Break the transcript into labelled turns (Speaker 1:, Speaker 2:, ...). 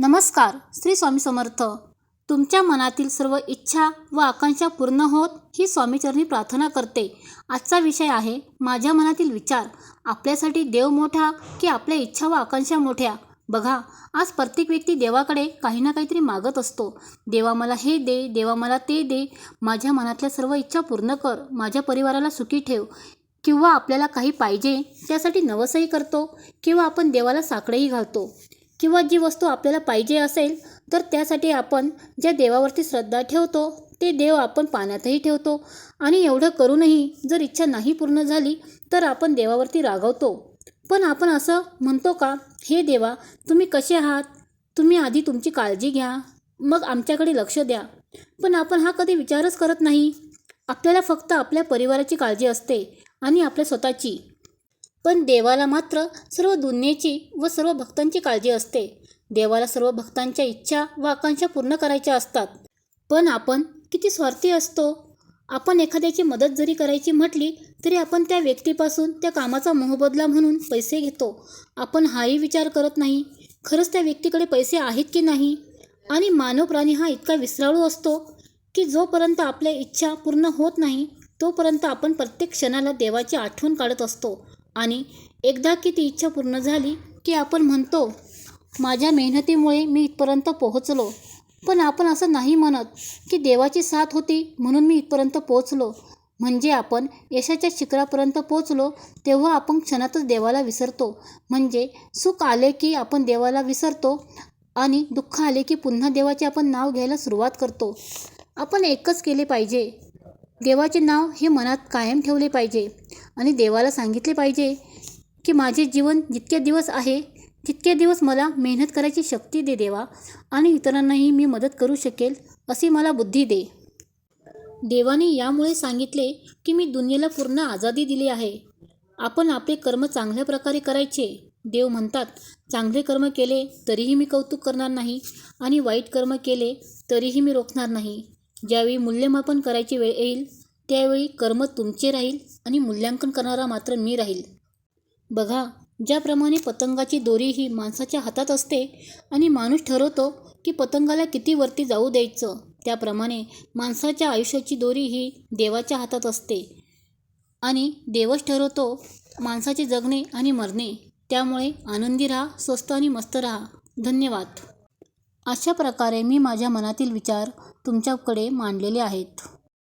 Speaker 1: नमस्कार श्री स्वामी समर्थ. तुमच्या मनातील सर्व इच्छा व आकांक्षा पूर्ण होत ही स्वामीचरणी प्रार्थना करते. आजचा विषय आहे माझ्या मनातील विचार. आपल्यासाठी देव मोठा की आपल्या इच्छा व आकांक्षा मोठ्या? बघा आज प्रत्येक व्यक्ती देवाकडे काही ना काहीतरी मागत असतो. देवा मला हे दे देवा मला ते दे. माझ्या मनातल्या सर्व इच्छा पूर्ण कर. माझ्या परिवाराला सुखी ठेव. किंवा आपल्याला काही पाहिजे त्यासाठी नवसही करतो. किंवा आपण देवाला साकडेही घालतो. किंवा जी वस्तू आपल्याला पाहिजे असेल तर त्यासाठी आपण ज्या देवावरती श्रद्धा ठेवतो ते देव आपण पाण्यातही ठेवतो. आणि एवढं करूनही जर इच्छा नाही पूर्ण झाली तर आपण देवावरती रागवतो. पण आपण असं म्हणतो का हे देवा तुम्ही कसे आहात? तुम्ही आधी तुमची काळजी घ्या. मग आमच्याकडे लक्ष द्या. पण आपण हा कधी विचारच करत नाही. आपल्याला फक्त आपल्या परिवाराची काळजी असते आणि आपल्या स्वतःची. पण देवाला मात्र सर्व दुनियेची व सर्व भक्तांची काळजी असते. देवाला सर्व भक्तांच्या इच्छा व आकांक्षा पूर्ण करायच्या असतात. पण आपण किती स्वार्थी असतो? आपण एखाद्याची मदत जरी करायची म्हटली तरी आपण त्या व्यक्तीपासून त्या कामाचा मोहबदला म्हणून पैसे घेतो. आपण हाही विचार करत नाही खरंच त्या व्यक्तीकडे पैसे आहेत की नाही? आणि मानव प्राणी हा इतका विसराळू असतो की जोपर्यंत आपल्या इच्छा पूर्ण होत नाही तोपर्यंत आपण प्रत्येक क्षणाला देवाची आठवण काढत असतो. आणि एकदा की ती इच्छा पूर्ण झाली की आपण म्हणतो माझ्या मेहनतीमुळे मी इथपर्यंत पोहोचलो. पण आपण असं नाही म्हणत की देवाची साथ होती म्हणून मी इथपर्यंत पोहोचलो. म्हणजे आपण यशाच्या शिखरापर्यंत पोहोचलो तेव्हा आपण क्षणातच देवाला विसरतो. म्हणजे सुख आले की आपण देवाला विसरतो आणि दुःख आले की पुन्हा देवाचे आपण नाव घ्यायला सुरुवात करतो. आपण एकच केले पाहिजे. देवाचे नाव हे मनात कायम ठेवले पाहिजे. आणि देवाला सांगितले पाहिजे की माझे जीवन जितके दिवस आहे तितके दिवस मला मेहनत करायची शक्ती दे देवा आणि इतरांनाही मी मदत करू शकेल अशी मला बुद्धी दे. देवाने यामुळे सांगितले की मी दुनियेला पूर्ण आझादी दिली आहे. आपण आपले कर्म चांगल्या प्रकारे करायचे. देव म्हणतात चांगले कर्म केले तरीही मी कौतुक करणार नाही आणि वाईट कर्म केले तरीही मी रोखणार नाही. ज्यावेळी मूल्यमापन करायची वेळ येईल त्यावेळी कर्म तुमचे राहील आणि मूल्यांकन करणारा मात्र मी राहील. बघा ज्याप्रमाणे पतंगाची दोरी ही माणसाच्या हातात असते आणि माणूस ठरवतो की पतंगाला किती वरती जाऊ द्यायचं त्याप्रमाणे माणसाच्या आयुष्याची दोरी ही देवाच्या हातात असते. आणि देवच ठरवतो माणसाचे जगणे आणि मरणे. त्यामुळे आनंदी राहा स्वस्त आणि मस्त राहा. धन्यवाद. अशा प्रकारे मी माझ्या मनातील विचार तुमच्याकडे मांडलेले आहेत.